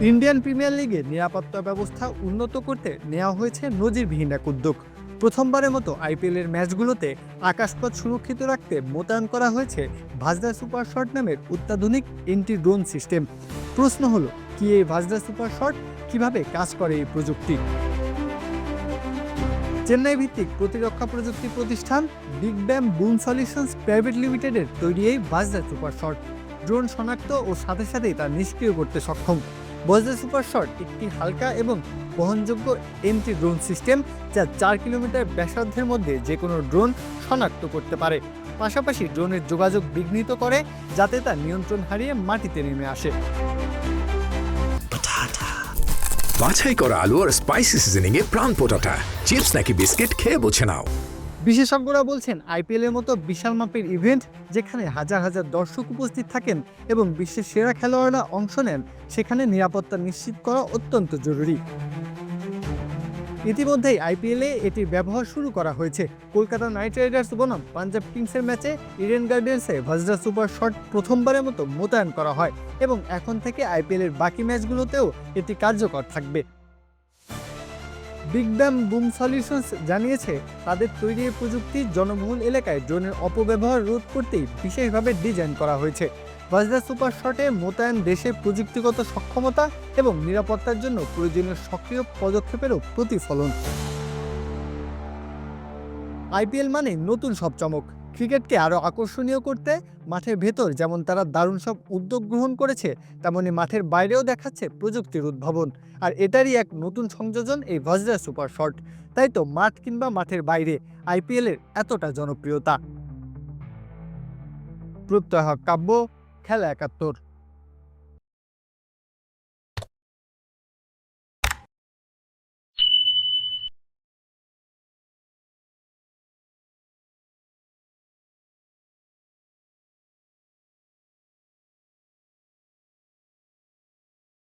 Indian premier লিগে নিরাপত্তা ব্যবস্থা উন্নত করতে নেওয়া হয়েছে নজিরবিহীন এক উদ্যোগ। প্রথমবারের মতো আইপিএলের ম্যাচগুলোতে আকাশপথ সুরক্ষিত রাখতে মোতায়েন করা হয়েছে ভাজদা সুপার শট নামের অত্যাধুনিক এন্টি ড্রোন সিস্টেম। প্রশ্ন হলো, কি এই ভাজদা সুপার শট কীভাবে কাজ করে এই প্রযুক্তি? চেন্নাই ভিত্তিক প্রতিরক্ষা প্রযুক্তি প্রতিষ্ঠান বিগ ব্যাম বুন সলিউশনস প্রাইভেট লিমিটেডের তৈরি এই বাজদা সুপার শট। ড্রোন শনাক্ত ও সাথে সাথেই তা নিষ্ক্রিয় করতে সক্ষম। বজদা সুপার শট একটি হালকা এবং বহনযোগ্য এন্টি ড্রোন সিস্টেম যা চার কিলোমিটার ব্যাসার্ধের মধ্যে যে কোনো ড্রোন শনাক্ত করতে পারে। পাশাপাশি ড্রোনের যোগাযোগ বিঘ্নিত করে, যাতে তা নিয়ন্ত্রণ হারিয়ে মাটিতে নেমে আসে। বাছাই করা আলু আর স্পাইসি সিজনিং এ প্রাণ পোটাটা। চিপস নাকি বিস্কিট খেয়ে বুঝে নাও। বিশেষজ্ঞরা বলছেন, আইপিএলের মতো বিশাল মাপের ইভেন্ট যেখানে হাজার হাজার দর্শক উপস্থিত থাকেন এবং বিশ্বের সেরা খেলোয়াড়রা অংশ নেন, সেখানে নিরাপত্তা নিশ্চিত করা অত্যন্ত জরুরি। ইতিমধ্যেই আইপিএলে এটির ব্যবহার শুরু করা হয়েছে। কলকাতা নাইট রাইডার্স বনাম পাঞ্জাব কিংসের ম্যাচে ইডেন গার্ডেন্সে ভাজরা সুপার শট প্রথমবারের মতো মোতায়েন করা হয় এবং এখন থেকে আইপিএলের বাকি ম্যাচগুলোতেও এটি কার্যকর থাকবে। বিগ ব্যাম বুম সলিউশনস জানিয়েছে, তাদের তৈরি এই প্রযুক্তি জনবহুল এলাকায় ড্রোনের অপব্যবহার রোধ করতেই বিশেষভাবে ডিজাইন করা হয়েছে। বাজদা সুপার শটে মোতায়েন দেশের প্রযুক্তিগত সক্ষমতা এবং নিরাপত্তার জন্য প্রয়োজনীয় সক্রিয় পদক্ষেপেরও প্রতিফলন। আইপিএল মানে নতুন সব চমক। ক্রিকেটকে আরও আকর্ষণীয় করতে মাঠের ভেতর যেমন তারা দারুণ সব উদ্যোগ গ্রহণ করেছে, তেমনি মাঠের বাইরেও দেখাচ্ছে প্রযুক্তির উদ্ভাবন। আর এটারই এক নতুন সংযোজন এই ভজরা সুপার শট। তাই তো মাঠ কিংবা মাঠের বাইরে আইপিএলের এতটা জনপ্রিয়তা। প্রত্যয় কাব্য, খেলা একাত্তর।